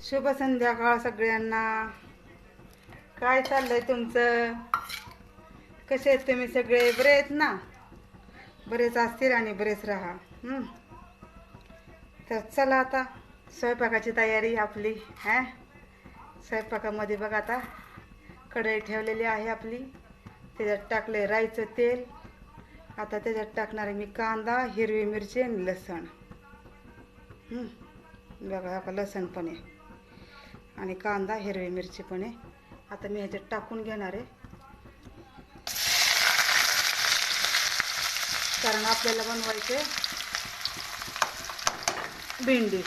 शुभ संध्याकाळ सगळ्यांना. काय चाललंय तुमचं? कसे आहेत तुम्ही सगळे? बरे आहेत ना? बरेच असतील आणि बरेच राहा. तर चला आता स्वयंपाकाची तयारी आपली हा? स्वयंपाकामध्ये बघा आता कढई ठेवलेली आहे आपली. त्याच्यात टाकले राईचं तेल. आता त्याच्यात टाकणार आहे मी कांदा हिरवी मिरची आणि लसण. बघा हा लसण पण आहे. आणि कांदा हिरवी मिरची पण आहे. आता मी ह्याच्यात टाकून घेणार आहे. कारण आपल्याला बनवायचे भेंडी.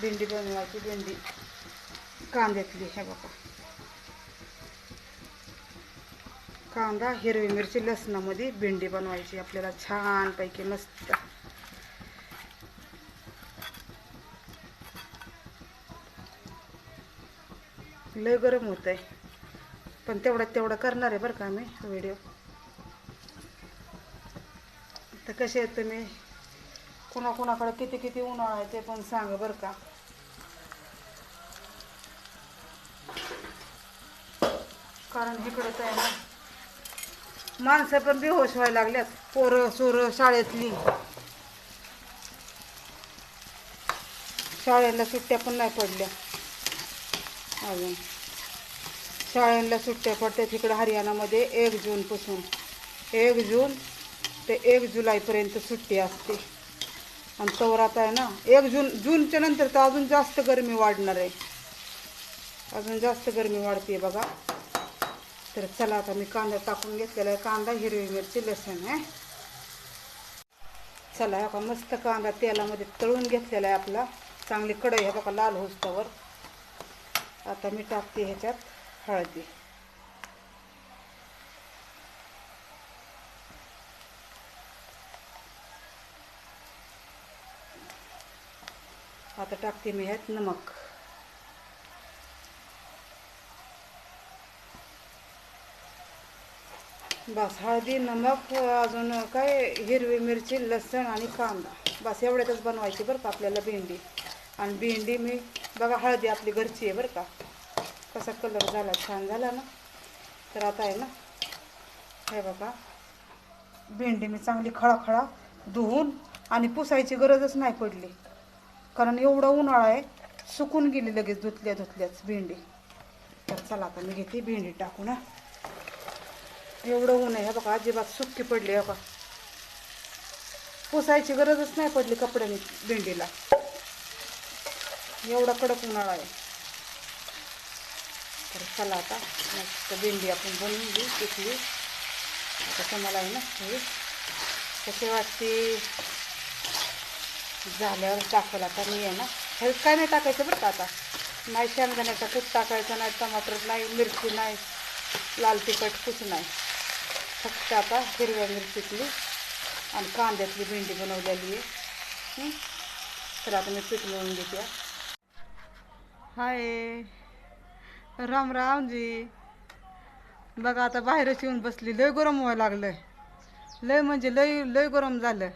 भेंडी बनवायची भेंडी. कांद्यातली हे बघा. कांदा हिरवी मिरची लसणामध्ये भेंडी बनवायची. आपल्याला छानपैकी मस्त लय गरम होत आहे पण तेवढं तेवढं करणार आहे बरं का मी व्हिडिओ तर कसे आहेत तुम्ही? कुणाकुणाकडे किती किती उन्हाळा आहे ते पण सांगा बरं का. कारण इकडंच आहे ना माणसं पण बेहोश व्हायला लागल्यात. पोरं सोरं शाळेतली. शाळेला सुट्ट्या पण नाही पडल्या. अजून. शाळेला सुट्ट्या पडतात इकडं हरियाणामध्ये एक जूनपासून एक जून ते एक जुलैपर्यंत सुट्टी असते. आणि तवर आता आहे ना एक जून जूनच्या नंतर तर अजून जास्त गरमी वाढणार आहे. अजून जास्त गरमी वाढते बघा. तर चला आता मी कांदा टाकून घेतलेला आहे. कांदा हिरवी मिरची लसूण आहे. चला हा का मस्त कांदा तेलामध्ये तळून घेतलेला आहे आपला. चांगली कढई हे बघा लाल होस्तावर. आता मी टाकते ह्याच्यात. हळदी आता टाकते मी ह्यात नमक बस हळदी नमक अजून काय? हिरवी मिरची लसण आणि कांदा. बस एवढ्यातच बनवायची बरं का आपल्याला भेंडी. आणि भेंडी मी बघा हळदी आपली घरची आहे बरं का. कसा कलर झाला? छान झाला ना? तर आता आहे ना हे बघा. भेंडी मी चांगली खळाखळा धुवून आणि पुसायची गरजच नाही पडली. कारण एवढा उन्हाळा आहे सुकून गेली लगेच धुतल्या धुतल्याच भेंडी. तर चला आता मी घेते भेंडी टाकू ना एवढं ऊन आहे हे बघा अजिबात सुक्की पडली हे बघा. पुसायची गरजच नाही पडली कपड्याने भेंडीला. एवढा कडक उन्हाळा आहे. तर चला आता मस्त भेंडी आपण बनवून घेऊ तिथली आता तुम्हाला आहे ना हे कसे वाटते? झाल्यावर टाकलं आता मी आहे ना. हे काय नाही टाकायचं बरं का आता? नाही शेंगदाण्याचा कूट टाकायचा नाही टमाटर नाही मिरची नाही लाल तिखट कुछ नाही. फक्त आता हिरव्या मिरचीतली आणि कांद्यातली भेंडी बनवलेली आहे. तर आता मी पीठ मळून घेते. हाय. राम राम जी. बघा आता बाहेरच येऊन बसली. लय गरम व्हायला लागलं लय म्हणजे लय लय गरम झालं.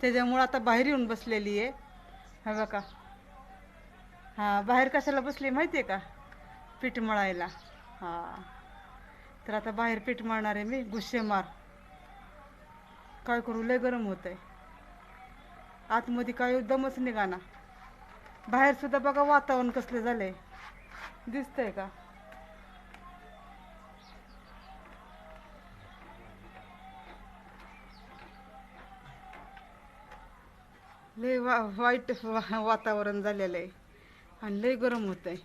त्याच्यामुळं आता बाहेर येऊन बसलेली आहे. हा बघा. हां बाहेर कशाला बसली माहिती आहे का? पीठ मळायला. हां. तर आता बाहेर पीठ मळणार आहे मी गुस्से मार काय करू लय गरम होत आहे आतमध्ये काय दमच निघाना. बाहेरसुद्धा बघा वातावरण कसलं झालं आहे दिसतंय का? लय वा वाईट वा वातावरण झालेलं आहे. आणि लय गरम होत आहे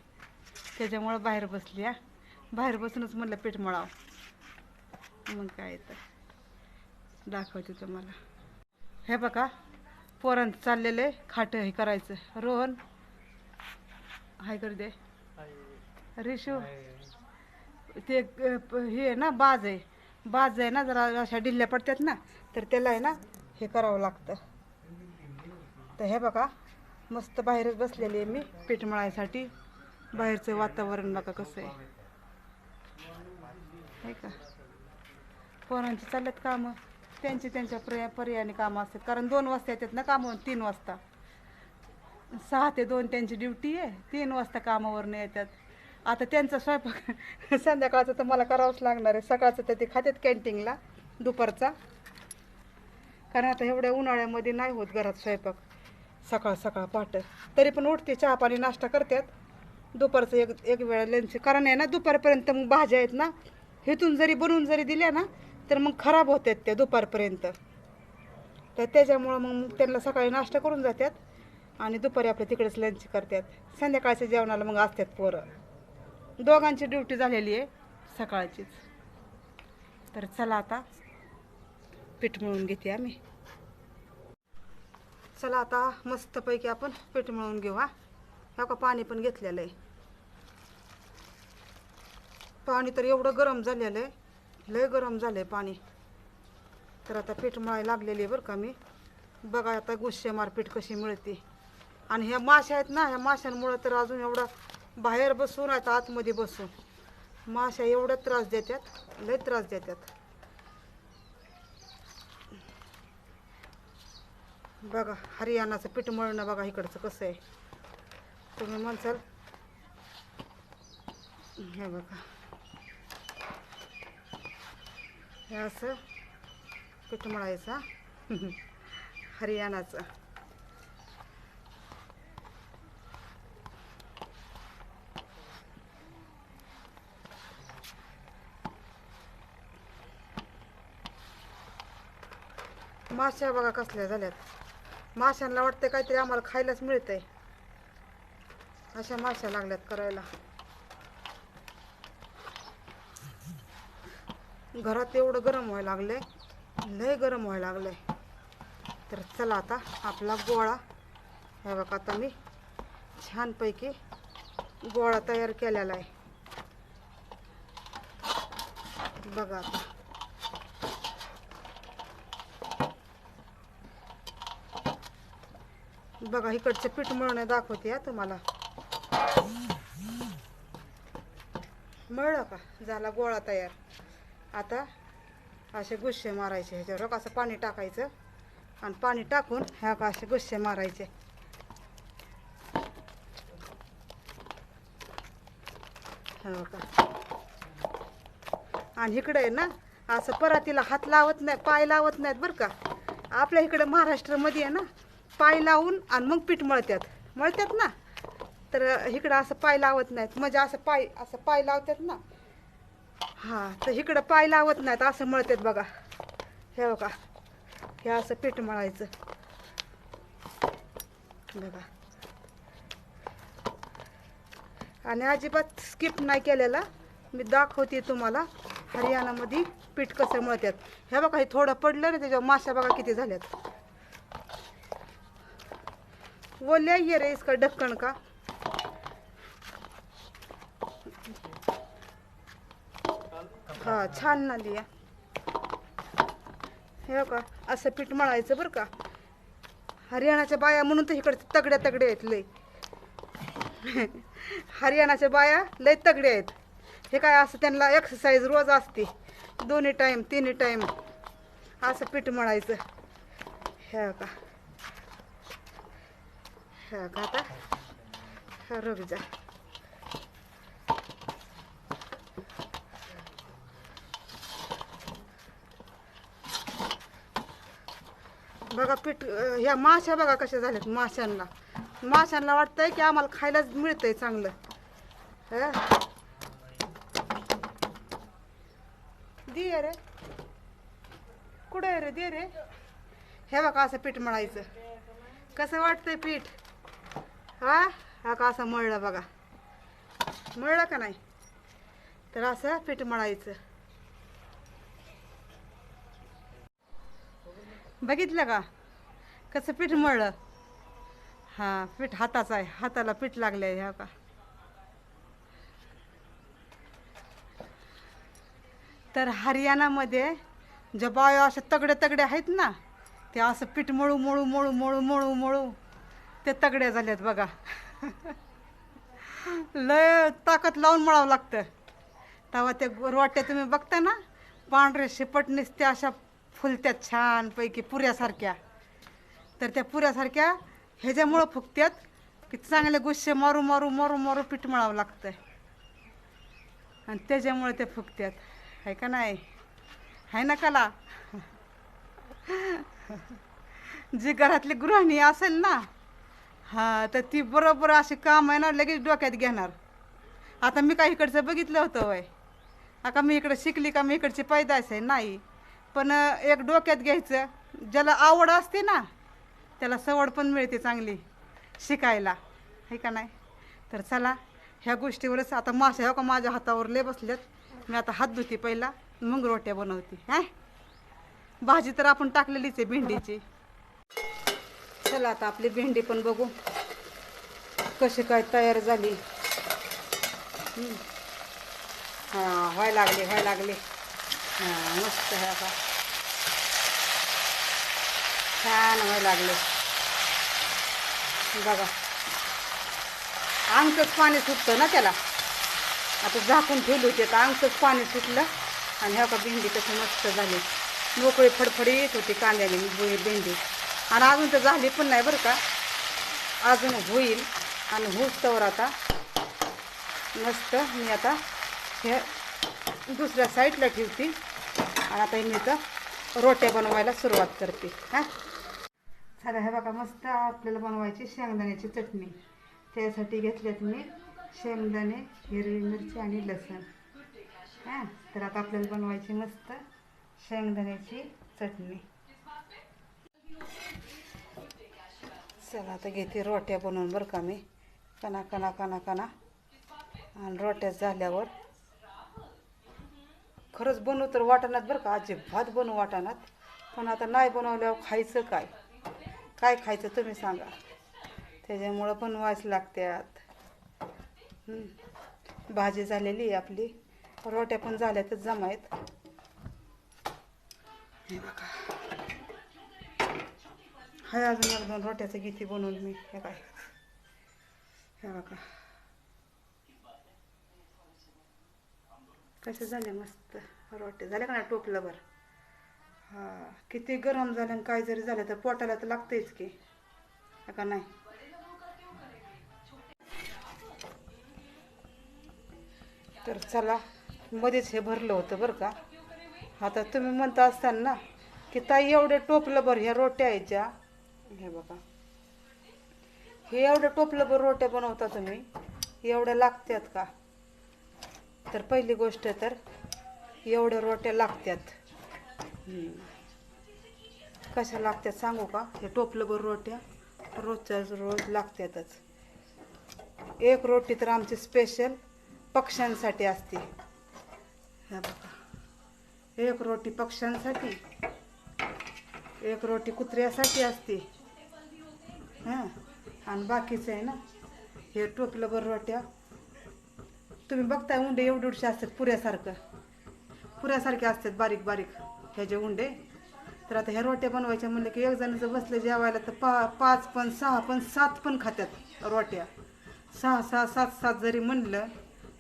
त्याच्यामुळं बाहेर बसली हा. बाहेर बसूनच म्हणलं पीठ मळावं. मग काय तर. दाखवते तुम्हाला. हे बघा पोरांचं चाललेलं आहे. खाटं हे करायचं. रोहन हाय कर दे. रिशू? ते हे आहे ना बाज आहे. बाज आहे ना जरा अशा डिल्ल्या पडतात ना तर त्याला आहे ना हे करावं लागतं. तर हे बघा मस्त बाहेरच बसलेली आहे मी पीठ मळायसाठी. बाहेरचं वातावरण बघा कसं आहे. आहे का? पोरांची चालल्यात कामं. त्यांची त्यांच्या पर्या पर्यायाने कामं असतात. कारण दोन वाजता येतात ना कामं तीन वाजता. सहा ते दोन त्यांची ड्युटी आहे. तीन वाजता कामावरनं येतात. आता त्यांचा स्वयंपाक संध्याकाळचं तर मला करावंच लागणार आहे. सकाळचं तर ते खात्यात कॅन्टीनला दुपारचा. कारण आता एवढ्या उन्हाळ्यामध्ये नाही होत घरात स्वयंपाक. सकाळ सकाळ पहाटे तरी पण उठते चहा पाणी नाश्ता करतात. दुपारचं एक एक वेळा लंच कारण आहे ना दुपारपर्यंत मग भाज्या आहेत ना हेतून जरी बनवून जरी दिल्या ना तर मग खराब होतात त्या दुपारपर्यंत. तर त्याच्यामुळं मग त्यांना सकाळी नाश्ता करून जातात. आणि दुपारी आपल्या तिकडेच लंच करतात. संध्याकाळच्या जेवणाला मग असतात पोरं. दोघांची ड्युटी झालेली आहे सकाळचीच. तर चला आता पीठ मिळून घेते आम्ही. चला आता मस्तपैकी आपण पीठ मिळून घेऊ हा. ह्या का पाणी पण घेतलेलं आहे. पाणी तर एवढं गरम झालेलं आहे. लय गरम झालं आहे पाणी. तर आता पीठ मळायला लागलेली आहे बरं का मी. बघा आता गुस्से मारपीठ कशी मिळते. आणि ह्या माश्या आहेत ना ह्या माशांमुळं तर अजून एवढं बाहेर बसून आता आतमध्ये बसून. माश्या एवढा त्रास देतात लय त्रास देतात बघा हरियाणाचं पीठ मळणं बघा इकडचं कसं आहे. तुम्ही म्हणसाल हे बघा. हे असं पीठ मळायचं हरियाणाचं. माश्या बघा कसल्या झाल्यात. माशांना वाटतं काहीतरी आम्हाला खायलाच मिळतंय. अशा माश्या लागल्यात करायला. घरात एवढं गरम व्हायला लागलंय. लय गरम व्हायला लागलंय. तर चला आता आपला गोळा. हे बघा आता मी छानपैकी गोळा तयार केलेला आहे. बघा आता. बघा इकडचं पीठ मळणं दाखवते या तुम्हाला. मळलं का? झाला गोळा तयार. आता असे गुस्से मारायचे ह्याच्यावर. असं पाणी टाकायचं आणि पाणी टाकून ह्या का असे गुस्से मारायचे. हो का आणि इकडे आहे ना असं परातीला हात लावत नाही पाय लावत नाहीत बरं का. आपल्या इकडे महाराष्ट्रामध्ये आहे ना पाय लावून आणि मग पीठ मळतात मळतात ना? तर इकडं असं पाय लावत नाहीत. म्हणजे असं पाय असं पाय लावतात ना? हां तर इकडं पाय लावत नाहीत. असं मळतात बघा. हे बघा. हे असं पीठ मळायचं. बघा. आणि अजिबात स्किप नाही केलेला. मी दाखवते तुम्हाला. हरियाणामध्ये पीठ कसं मळतात हे बघा हे थोडं पडलं ना त्याच्यावर माश्या बघा किती झाल्यात. वो ले आइए रे इसका ढक्कन का। हा छान ना लिया। हे का असं पीठ मळायचं बरं का? हरियाणाच्या बाया म्हणून तर इकडे तगड्या तगड्या आहेत लय हरियाणाच्या बाया लय तगड्या आहेत. हे काय असं त्यांना एक्सरसाइज रोज असते. दोन्ही टाईम तिन्ही टाईम असं पीठ मळायचं. हे का हे का? आता? हा बघा पीठ ह्या माश्या बघा कशा झाल्यात माशांना माशांना वाटतंय की आम्हाला खायलाच मिळतंय चांगलं. हं? दे रे. कुठं आहे रे? दे रे. हे बघा असं पीठ म्हणायचं कसं वाटतंय पीठ? हा? हा का असं मळलं बघा. मळलं का नाही? तर असं पीठ मळायचं. बघितलं का? कसं पीठ मळलं? हां पीठ हाताचं आहे. हाताला पीठ लागलं आहे ह्या का? तर हरियाणामध्ये जे बाया असे तगडे तगडे आहेत ना ते असं पीठ मळू मळू मळू मळू मळू मळू ते तगड्या झाल्यात बघा. लय ताकद लावून मळावं लागतं. तेव्हा ते रोट्या तुम्ही बघता ना पांढरे शिपट निसते अशा फुलत्यात छानपैकी पुऱ्यासारख्या. तर त्या पुऱ्यासारख्या ह्याच्यामुळं फुगत्यात की चांगले गुस्से मारू मारू मारू मारू पीठ मळावं लागतं. आणि त्याच्यामुळे ते फुगत्यात. आहे का नाही? आहे ना कला? जी घरातली गृहिणी असेल ना हा तर ती बरोबर अशी काम आहे ना लगेच डोक्यात घेणार. आता मी काही इकडचं बघितलं होतं वय. आता मी इकडं शिकली का मी इकडची पैदास आहे नाही. पण एक डोक्यात घ्यायचं ज्याला आवड असते ना त्याला सवड पण मिळते चांगली शिकायला. आहे का नाही? तर चला ह्या गोष्टीवरच आता मासे हो का माझ्या हातावर लय बसल्यात मी आता हात धुते पहिला मग रोट्या बनवते हां भाजी तर आपण टाकलेलीच आहे भेंडीची. चला आता आपली भेंडी पण बघू. कशी काय तयार झाली. हा व्हाय लागले व्हायला लागले. हा मस्त आहे आता. छान व्हाय लागले. बघा. अंगच पाणी सुटतं ना त्याला. आता झाकून ठेवली होती आता अंगच पाणी सुटलं. आणि ह्या का भेंडी कशी मस्त झाली. मोकळी फडफडीत होती कांद्याने भेंडी. आणि अजून तर झाली पण नाही बरं का. अजून होईल आणि होस्तवर आता. मस्त मी आता हे दुसऱ्या साईडला ठेवते. आणि आता मी तर रोट्या बनवायला सुरुवात करते. हां? चला हे बघा मस्त आपल्याला बनवायची शेंगदाण्याची चटणी. त्यासाठी घेतल्यात मी शेंगदाणे हिरवी मिरची आणि लसण. हां? तर आता आपल्याला बनवायची मस्त शेंगदाण्याची चटणी. चला आता घेते रोट्या बनवून बरं का मी. कणा कणा कणा कणा. आणि रोट्या झाल्यावर खरंच बनवू तर वाटाणात बरं का अजिबात बनवू वाटाणात पण आता नाही बनवल्यावर खायचं काय? काय खायचं तुम्ही सांगा. त्याच्यामुळं बनवायच लागत्यात. भाजी झालेली आहे आपली. रोट्या पण झाल्यातच जमायत. हे बघा. हाय अजून एक दोन रोट्याचं गीती बनवून मी. हे काय हे बघा. कसे झाले मस्त रोटे. झाले का ना टोपलं बरं? हा किती गरम झालं आणि काय जरी झालं तर पोटाला तर लागतेच की. का नाही? तर चला मध्येच हे भरलं होतं बरं का. आता तुम्ही म्हणता असताना ना की ताई एवढे टोपलं बरं ह्या रोट्या यायच्या हे बघा. हे एवढं टोपलं बरं रोट्या बनवता तुम्ही. एवढ्या लागत्यात का? तर पहिली गोष्ट तर एवढ्या रोट्या लागत्यात. कशा लागत्यात सांगू का? हे टोपलं बरं रोट्या रोजच्या रोज लागत्यातच. एक रोटी तर आमची स्पेशल पक्ष्यांसाठी असते. हे बघा. एक रोटी पक्ष्यांसाठी एक रोटी कुत्र्यासाठी असते. हां? आणि बाकीचं आहे ना? हे टोपलं बरं रोट्या तुम्ही बघताय उंडे एवढे एवढे असतात पुऱ्यासारखं. पुऱ्यासारखे असतात बारीक बारीक ह्याचे उंडे. तर आता ह्या रोट्या बनवायच्या म्हणलं की एक जणाचं बसलं जेवायला तर पा पाच पण सहा पण सात पण खात्यात रोट्या. सहा सहा सात सात जरी म्हणलं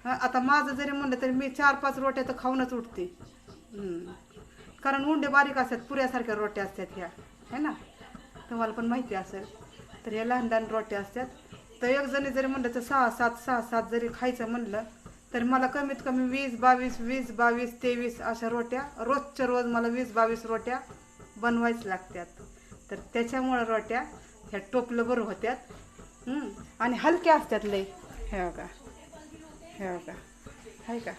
आता माझं जरी म्हणलं तरी मी चार पाच रोट्या तर खाऊनच उठते. कारण उंडे बारीक असतात पुऱ्यासारख्या रोट्या असतात ह्या. है ना? तुम्हाला पण माहिती असेल. तर या लहान लहान रोट्या असतात तर एक जणी जरी म्हणलं तर सहा सात सहा सात जरी खायचं म्हणलं तर मला कमीत कमी वीस बावीस वीस बावीस तेवीस अशा रोट्या रोजच्या रोज मला वीस बावीस रोट्या बनवायच लागतात तर त्याच्यामुळं रोट्या ह्या टोपलं बरं होत्यात. आणि हलक्या असतात लई. हे बघा हे बघा आहे का?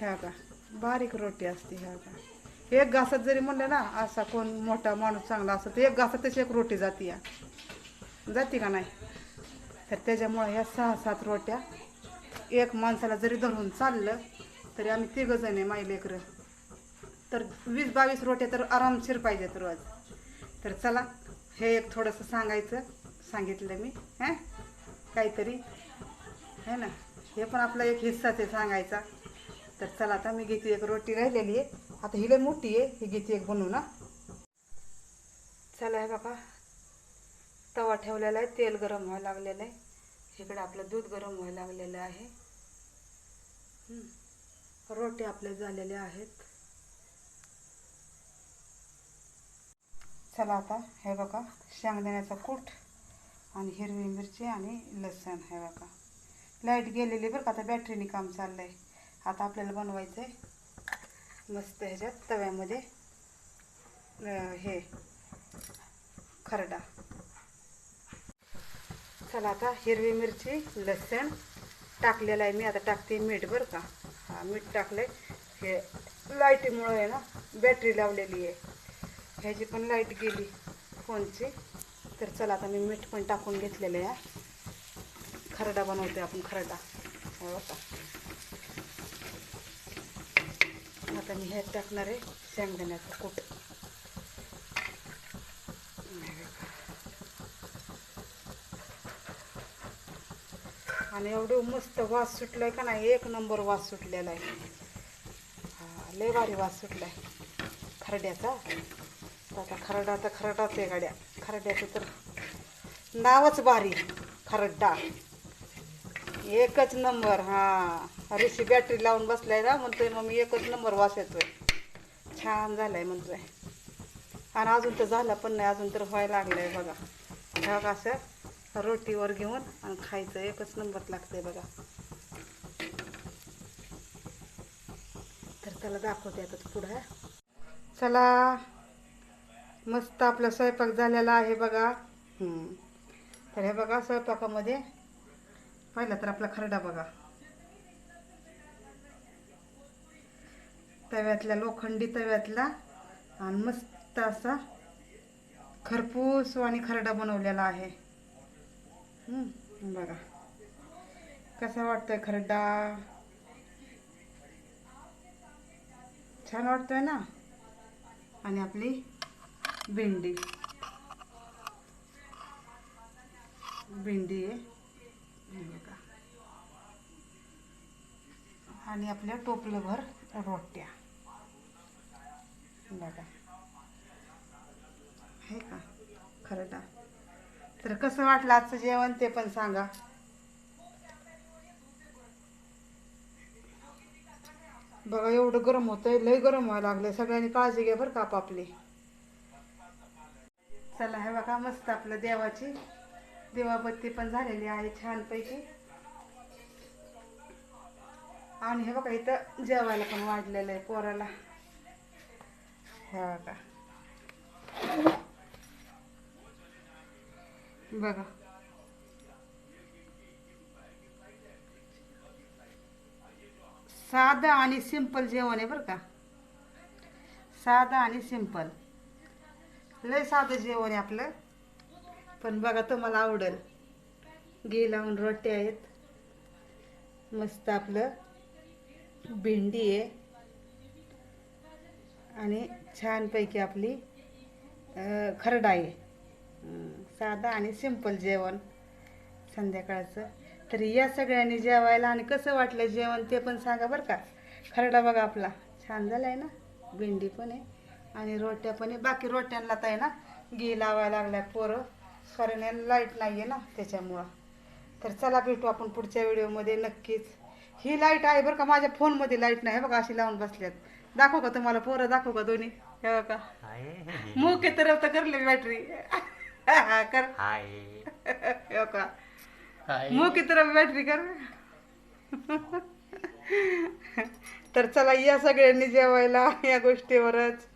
हे बघा बारीक रोटी असते हे बघा. एक घासात जरी म्हणलं ना असा कोण मोठा माणूस चांगला असतो तर एक घासातच एक रोटी जाते या. जाते का नाही? तर त्याच्यामुळं ह्या सहा सात रोट्या एक माणसाला जरी धरून चाललं तरी आम्ही तिघंजण आहे माई लेकरं. तर वीस बावीस रोट्या तर आरामशीर पाहिजेत रोज. तर चला हे एक थोडंसं सांगायचं सांगितलं मी हां? काहीतरी है ना? हे पण आपला एक हिस्साच आहे सांगायचा. तर चला आता मी घेते एक रोटी राहिलेली आहे. आता ही मोठी आहे ही घेते एक बनवू ना चला आहे बघा तवा ठेवलेला आहे तेल गरम व्हायला लागलेलं आहे. इकडे आपलं दूध गरम व्हायला लागलेलं आहे. रोटे रोटी आपल्या झालेल्या आहेत. चला आता हे बघा शेंगदाण्याचा कूट आणि हिरवी मिरची आणि लसण हे बघा. लाइट गेलेली बरं का आता बॅटरीने काम चाललंय. आता आपल्याला बनवायचं आहे मस्त ह्याच्यात तव्यामध्ये हे खरडा. चला आता हिरवी मिरची लसण टाकलेलं आहे मी. आता टाकते मीठ बरं का. हा मीठ टाकलं आहे हे लाईटीमुळं आहे ना बॅटरी लावलेली आहे. ह्याची पण लाइट गेली फोनची. तर चला आता मी मीठ पण टाकून घेतलेलं आहे. खरडा बनवते आपण खरडा. आता मी ह्यात टाकणार आहे शेंगदाण्याचं कूट हे बघा. आणि एवढं मस्त वास सुटलाय का नाही एक नंबर वास सुटलेला आहे. हा लय भारी वास सुटलाय. खरड्याचा. आता खरडा तर खरडाच आहे गाड्या. खरड्याचं तर नावच भारी. खरड्डा एकच नंबर हा. ऋषी बॅटरी लावून बसलाय ना म्हणतोय मग मी एकच नंबर वास येतोय. छान झालाय म्हणतोय. आणि अजून तर झाला पण नाही अजून तर व्हायला लागलंय बघा. हे बघा असं. रोटीवर घेऊन आणि खायचं एकच नंबर लागतंय बघा. तर त्याला दाखवते आता पुढं. चला मस्त आपला स्वयंपाक झालेला आहे बघा. तर हे बघा स्वयंपाकामध्ये. पहिला तर आपला खरडा बघा. तव्यातल्या लोखंडी तव्यातला आणि मस्त असा खरपूस आणि खरडा बनवलेला आहे. बघा. कसा वाटतोय खरडा छान वाटतोय ना? आणि आपली भेंडी. भेंडी आहे. बघा. आणि आपल्या टोपलंभर रोट्या. बघा हे का खरडा तर कसं वाटलं आजचं जेवण ते पण सांगा. बघा एवढं गरम होतंय लय गरम व्हायला लागलंय. सगळ्यांनी काळजी घ्या बरं का आपापली. चला हे बघा मस्त आपलं देवाची देवाबत्ती पण झालेली आहे छानपैकी. आणि हे बघा इथं जेवायला पण वाढलेलं आहे पोराला. हे बघा. बघा. साधं आणि सिंपल जेवण आहे बरं का. साधं आणि सिंपल. लय साधं जेवण आहे आपलं. पण बघा तुम्हाला आवडेल. घी लावून रोटे आहेत. मस्त आपलं भेंडी आहे. आणि छानपैकी आपली खरडा आहे. साधं आणि सिंपल जेवण संध्याकाळचं. तर या सगळ्यांनी जेवायला आणि कसं वाटलं जेवण ते पण सांगा बरं का. खरडा बघा आपला. छान झाला आहे ना? भेंडी पण आहे आणि रोट्या पण आहे. बाकी रोट्यांना तर आहे ना घी लावायला लागल्या पोरं. कारण लाइट नाही आहे ना त्याच्यामुळं. तर चला भेटू आपण पुढच्या व्हिडिओमध्ये नक्कीच. ही लाइट आहे बरं का माझ्या फोनमध्ये लाइट नाही बघा अशी लावून बसल्यात. दाखव का तुम्हाला? पोरं दाखव का दोन्ही? हे बघा. मुके तर तर करले बॅटरी कर हाय. हे बघा. हाय. मुंह की तरफ बॅटरी कर. तर चला या सगळ्यांनी जेवायला या गोष्टीवरच.